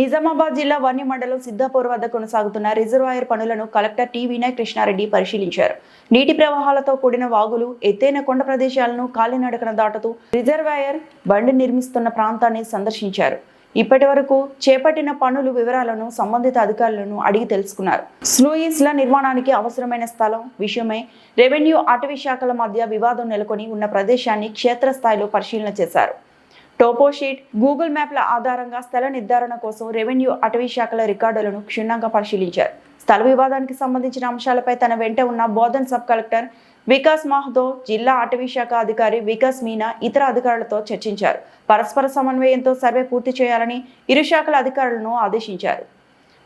నిజామాబాద్ జిల్లా వన్య మండలం సిద్ధాపూర్ వద్ద కొనసాగుతున్న రిజర్వాయర్ పనులను కలెక్టర్ టి వినయ్ కృష్ణారెడ్డి పరిశీలించారు. నీటి ప్రవాహాలతో కూడిన వాగులు ఎత్తైన కొండ ప్రదేశాలను కాలినడకన దాటుతూ రిజర్వాయర్ బండి నిర్మిస్తున్న ప్రాంతాన్ని సందర్శించారు. ఇప్పటి వరకు చేపట్టిన పనులు వివరాలను సంబంధిత అధికారులను అడిగి తెలుసుకున్నారు. స్లూయిస్ల నిర్మాణానికి అవసరమైన స్థలం విషయమై రెవెన్యూ అటవీ శాఖల మధ్య వివాదం నెలకొని ఉన్న ప్రదేశాన్ని క్షేత్రస్థాయిలో పరిశీలన చేశారు. టోపోషీట్ గూగుల్ మ్యాప్ల ఆధారంగా స్థల నిర్ధారణ కోసం రెవెన్యూ అటవీ శాఖల రికార్డులను క్షుణ్ణంగా పరిశీలించారు. స్థల వివాదానికి సంబంధించిన అంశాలపై తన వెంట ఉన్న బోధన్ సబ్ కలెక్టర్ వికాస్ మాహ్దో జిల్లా అటవీ శాఖ అధికారి వికాస్ మీనా ఇతర అధికారులతో చర్చించారు. పరస్పర సమన్వయంతో సర్వే పూర్తి చేయాలని ఇరు శాఖల అధికారులను ఆదేశించారు.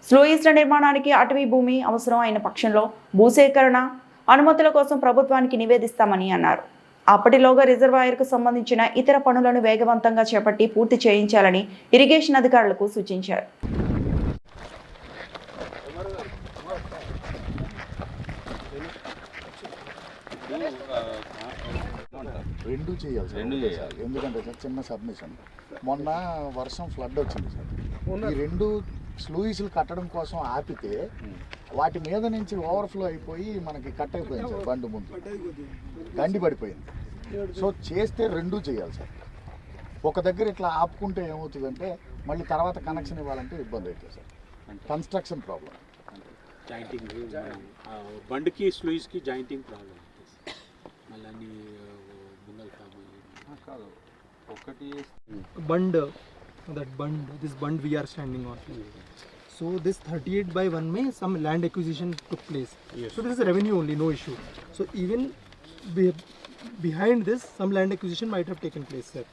స్లోయిస్ల నిర్మాణానికి అటవీ భూమి అవసరం అయిన పక్షంలో భూసేకరణ అనుమతుల కోసం ప్రభుత్వానికి నివేదిస్తామని అన్నారు. అప్పటిలోగా రిజర్వాయర్కు సంబంధించిన ఇతర పనులను వేగవంతంగా చేపట్టి పూర్తి చేయించాలని ఇరిగేషన్ అధికారులకు సూచించారు. రెండు చేయాలి సార్ రెండు సార్. ఎందుకంటే సార్ చిన్న సబ్మిషన్. మొన్న వర్షం ఫ్లడ్ వచ్చింది సార్. ఈ రెండు స్లూయిస్లు కట్టడం కోసం ఆపితే వాటి మీద నుంచి ఓవర్ఫ్లో అయిపోయి మనకి కట్ అయిపోయింది సార్ బండి ముందు. గండి పడిపోయింది. సో చేస్తే రెండు చేయాలి సార్. ఒక దగ్గర ఇట్లా ఆపుకుంటే ఏమవుతుందంటే మళ్ళీ తర్వాత కనెక్షన్ ఇవ్వాలంటే ఇబ్బంది అవుతుంది సార్. కన్స్ట్రక్షన్ ప్రాబ్లం జాయింటింగ్ ఆ, బండికి స్లూయిస్కి జాయింటింగ్ ప్రాబ్లం మళ్ళీ కాదు. ఒకటి that bund this bund we are standing on. So this 38 by 1 may some land acquisition took place Yes. so this is revenue only no issue so even be, behind this some land acquisition might have taken place sir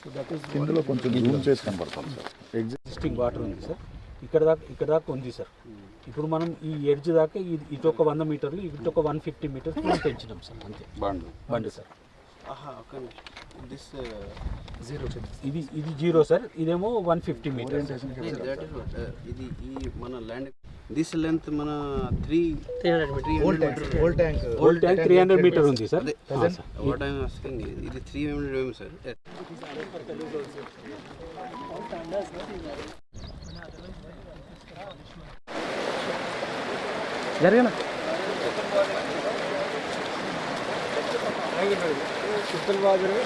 so that is ఇందులో కొంచెం zoom చేసి కనబడుతుంది sir existing water ఉంది sir ఇక్కడ దాకా ఇక్కడ దాకా ఉంది సార్ ఇప్పుడు మనం ఈ ఎడ్జ్ దాకా ఇటు ఒక వంద మీటర్లు ఇటు ఒక వన్ ఫిఫ్టీ మీటర్స్ మనం పెంచినాం సార్ అంతే బండు బండి సార్ ఇది ఇది జీరో సార్. ఇదేమో వన్ ఫిఫ్టీ వాట్ ఇది ఈ మన ల్యాండ్ దిస్ లెంత్ మన three old tank three hundred meter ఉంది సార్. అదే. ఆ, సార్. వాట్ ఐఎమ్ ఆస్కింగ్ ఇది త్రీ హండ్రెడ్ ఏం సార్. జరిగిన ట్రిపుల్ బాజరు